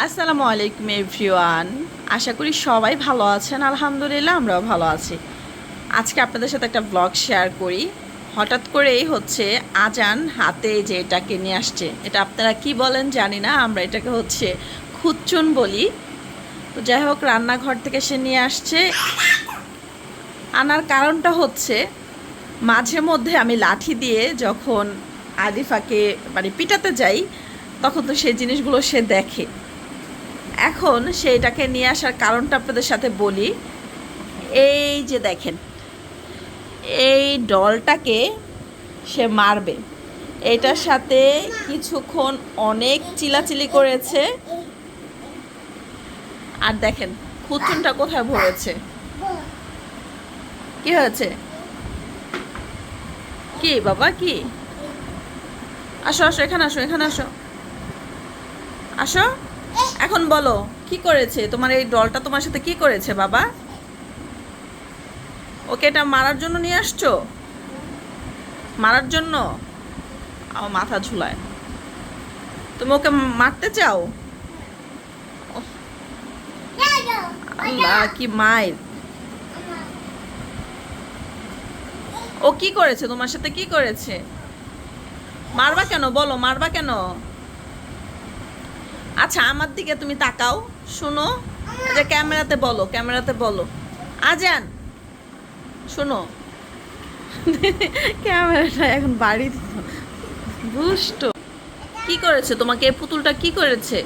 আসসালামু আলাইকুম, এভরিওয়ান। আশা করি সবাই ভালো আছেন। আলহামদুলিল্লাহ, আমরাও ভালো আছি। আজকে আপনাদের সাথে একটা ব্লগ শেয়ার করি। হঠাৎ করেই হচ্ছে আজান হাতে যে এটাকে নিয়ে আসছে, এটা আপনারা কি বলেন জানি না, আমরা এটাকে হচ্ছে খুচ্চুন বলি। তো যাই হোক, রান্নাঘর থেকে সে নিয়ে আসছে। আনার কারণটা হচ্ছে, মাঝে মধ্যে আমি লাঠি দিয়ে যখন আদিফাকে মানে পিটাতে যাই, তখন তো সেই জিনিসগুলো সে দেখে। এখন সেইটাকে নিয়ে আসার কারণটা আপনাদের সাথে বলি। এই যে দেখেন, এই ডলটাকে সে মারবে। এটার সাথে কিছুক্ষণ অনেক চিলাচিলি করেছে। আর দেখেন খুচুনটা কোথায় ভরেছে? কি হয়েছে? কি বাবা, কি? আসো আসো, এখানে আসো এখানে আসো। আসো। এখন বলো, কি করেছে? তোমার এই ডলটা তোমার সাথে কি করেছে, বাবা? ওকে এটা মারার জন্য নিয়ে আসছো? মারার জন্য? আমার মাথা ঝুলায়। তুমি ওকে মারতে চাও? কি মায়ের ও কি করেছে? তোমার সাথে কি করেছে? মারবা কেন? বলো, মারবা কেন? আচ্ছা আমার দিকে তুমি তাকাও। শোনো যে ক্যামেরাতে বলো ক্যামেরাতে বলো। আজান শোনো। ক্যামেরাটা এখন বাড়ি দুষ্ট। কি করেছে? তোমাকে পুতুলটা কি করেছে?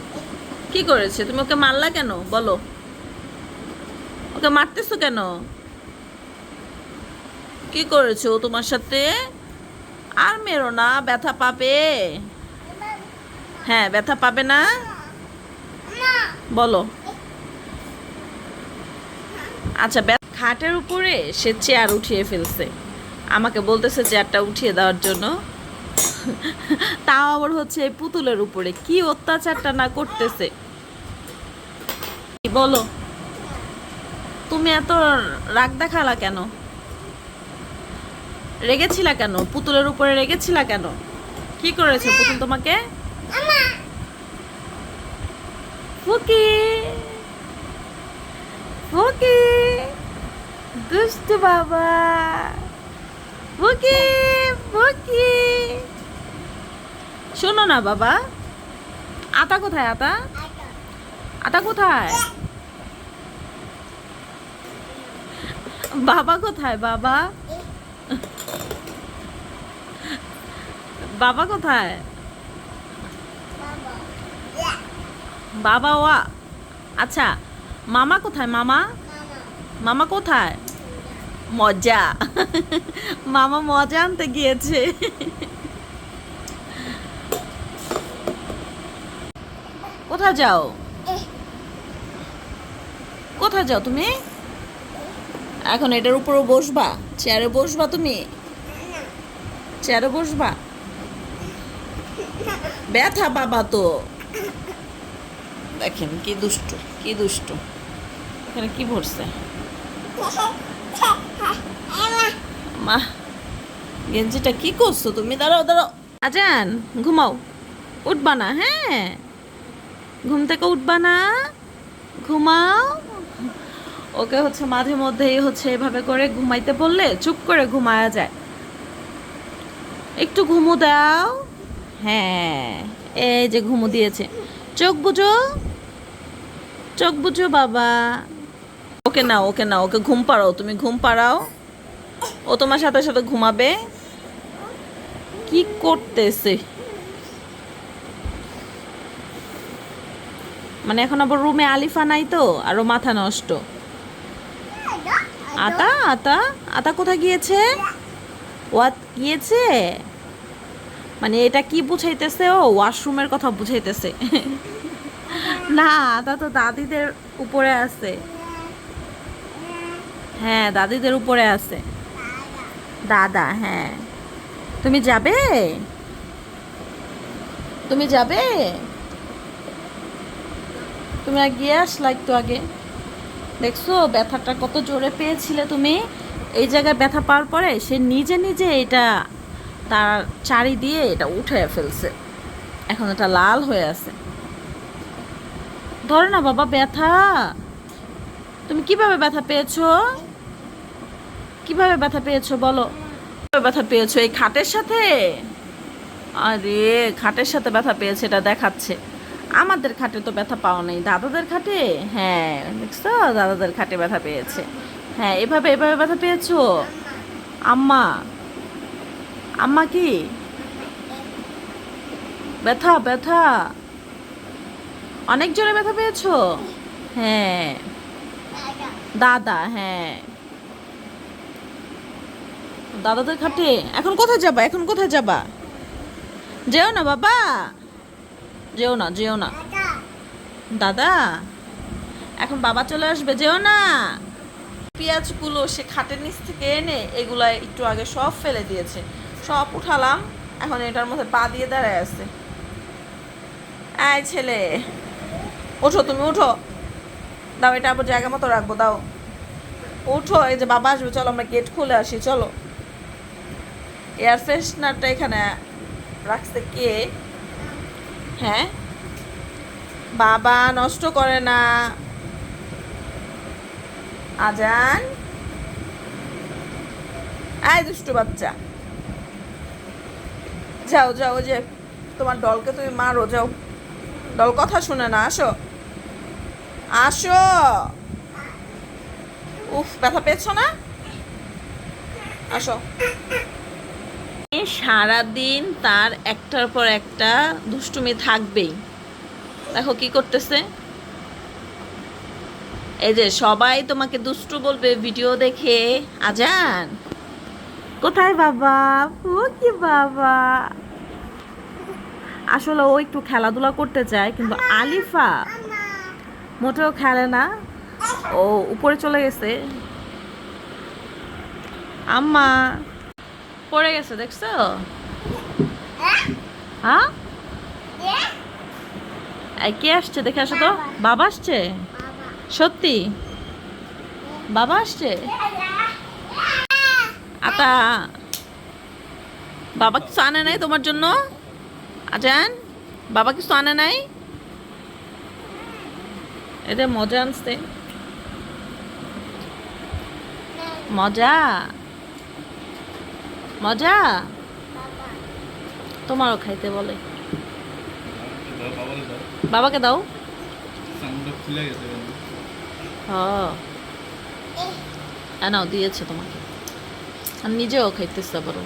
কি করেছে? তুমি ওকে মারলা কেন? বলো। ওকে মারতেছো কেন? কি করেছ ও তোমার সাথে? আর মেরো না ব্যথা পাবে। হ্যাঁ ব্যথা পাবে না? বলো। আচ্ছা খাটের উপরে সে চেয়ার উঠিয়ে ফেলছে। আমাকে বলতেছে চেয়ারটা উঠিয়ে দেওয়ার জন্য। তাও আবার হচ্ছে পুতুলের উপরে। কি অত্যাচারটা না করতেছে? বলো। তুমি এত রাগ দেখালা কেন? রেগেছিলা কেন? পুতুলের উপরে রেগেছিলা কেন? কি করেছে পুতুল তোমাকে? ফুকি। ফুকি, দুষ্টু বাবা। ফুকি ফুকি। শোনো না বাবা, আতা কোথায় আতা? আতা কোথায়? বাবা কোথায় বাবা? বাবা কোথায়? বাবা ওয়া। আচ্ছা মামা কোথায়, মামা? মামা কোথায়? মজা। মামা মজা আনতে গিয়েছে। কোথায় যাও? কোথায় যাও তুমি? এখন এটার উপরও বসবা? চেয়ারে বসবা তুমি? চেয়ারে বসবা? ব্যথা বাবা তো। দেখেন কি দুষ্ট কি দুষ্ট। এখানে কি ভরছে? মা, গেঞ্জিটা কি করছ তুমি? দাঁড়াও দাঁড়াও। আজান, ঘুমাও। উঠবা না হ্যাঁ। ঘুম থেকে উঠবা না। ঘুমাও। ওকে হচ্ছে মাঝে মধ্যেই হচ্ছে এভাবে করে ঘুমাইতে বললে চুপ করে ঘুমায়া যায়। একটু ঘুমু দাও। হ্যাঁ এই যে ঘুমু দিয়েছে। চোখ বুঝো চোখ বুঝো, বাবা। ওকে নাও ওকে নাও, ওকে ঘুম পাড়াও, তুমি ঘুম পাড়াও। ও তোমার সাথে সাথে ঘুমাবে। কি করতেছে? মানে এখন আবার রুমে আলিফা নাই তো, আরও মাথা নষ্ট। আতা আতা আতা কোথায় গিয়েছে? ওয়াত গিয়েছে? মানে এটা কি বুঝাইতেছে ও? ওয়াশরুমের কথা বুঝাইতেছে। না আতা তো দাদিদের উপরে আছে। হ্যাঁ দাদিদের উপরে আছে। দাদা হ্যাঁ। তুমি যাবে? তুমি যাবে? তুমি গিয়ে আসলা একটু আগে। দেখছ, ব্যথাটা কত জোরে পেয়েছিলে তুমি? এই জায়গায় ব্যথা পাওয়ার পরে সে নিজে নিজে এটা তার চারি দিয়ে এটা উঠে ফেলছে। এখন এটা লাল হয়ে আছে। ধরে না বাবা, ব্যথা। তুমি কীভাবে ব্যথা পেয়েছ? কীভাবে ব্যথা পেয়েছ বলো। ব্যথা পেয়েছ? এই খাটের সাথে? আরে, খাটের সাথে ব্যথা পেয়েছে, এটা দেখাচ্ছে। আমাদের খাটে তো ব্যথা পাও নেই। দাদাদের খাটে? হ্যাঁ দেখছ? দাদাদের খাটে ব্যথা পেয়েছে। হ্যাঁ এভাবে এভাবে ব্যথা পেয়েছ? আম্মা আম্মা কি? ব্যথা ব্যথা। অনেক জোরে ব্যথা পেয়েছ? হ্যাঁ। দাদা হ্যাঁ। দাদাদের খাটে? এখন কোথায় যাবা? এখন কোথায় যাবা? যেও না, বাবা। যেও না যেও না। দাদা, এখন বাবা চলে আসবে, যেও না। পেঁয়াজগুলো সে খাটের নিচ থেকে এনে এগুলা একটু আগে সব ফেলে দিয়েছে। সব উঠালাম, এখন এটার মধ্যে পা দিয়ে দাঁড়ায় আছে। এই ছেলে। ওঠো, তুমি উঠো দাও, এটা আবার জায়গা মতো রাখব, দাও। উঠো এই যে বাবা আসবে, চলো আমরা গেট খুলে আসি, চলো। এয়ার ফ্রেশনারটা এখানে রাখছে কে? হ্যাঁ? বাবা নষ্ট করে না। আজান। আয়, দুষ্টু বাচ্চা। যাও যাও যে তোমার দলকে তুমি মারো, যাও। দল কথা শুনে না, আসো। আসো। উফ, ব্যথা পেয়েছ না? আসো। সারাদিন তার একটার পর একটা দুষ্টুমি থাকবেই। দেখো কি করতেছে। এই যে সবাই তোমাকে দুষ্টু বলবে ভিডিও দেখে। আজান। কোথায় বাবা? ও কি বাবা? আসলে ও একটু খেলাধুলা করতে চায় কিন্তু আলিফা মোটেও খেলে না। ও উপরে চলে গেছে। আম্মা, পড়ে গেছে, দেখছ? হ্যাঁ? কে আসছে? দেখে আসো তো। বাবা আসছে? সত্যি? বাবা আসছে? আতা, বাবা কিছু আনে নাই তোমার জন্য? আজান? বাবা কিছু আনে নাই? এটা মজা আনছে। মজা? মজা? তোমারও খাইতে বলে। বাবাকে দাও। হ্যাঁ নাও দিয়েছে তোমাকে। আর নিজেও খাইতেছে আবারও।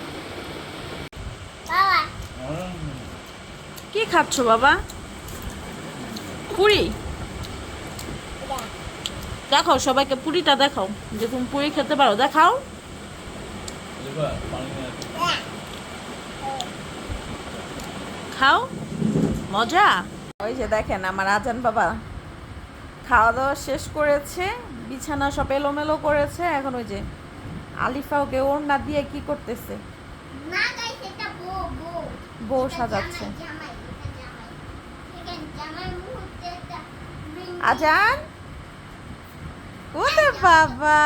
কি খাচ্ছ বাবা? পুরি? দেখাও সবাইকে পুরিটা দেখাও যে তুমি পুরি খেতে পারো দেখাও। খাও মজা। ওই যে দেখেন আমার আজান বাবা খাওয়া দাওয়া শেষ করেছে বিছানা সব এলোমেলো করেছে এখন ওই যে আলিফা ওকে ওড়না দিয়ে কি করতেছে? বউ সাজাচ্ছে। জামাই, জামাই, এটা জামাই। এখানে জামাই মুহূর্তে একটা ring আজান ওরে বাবা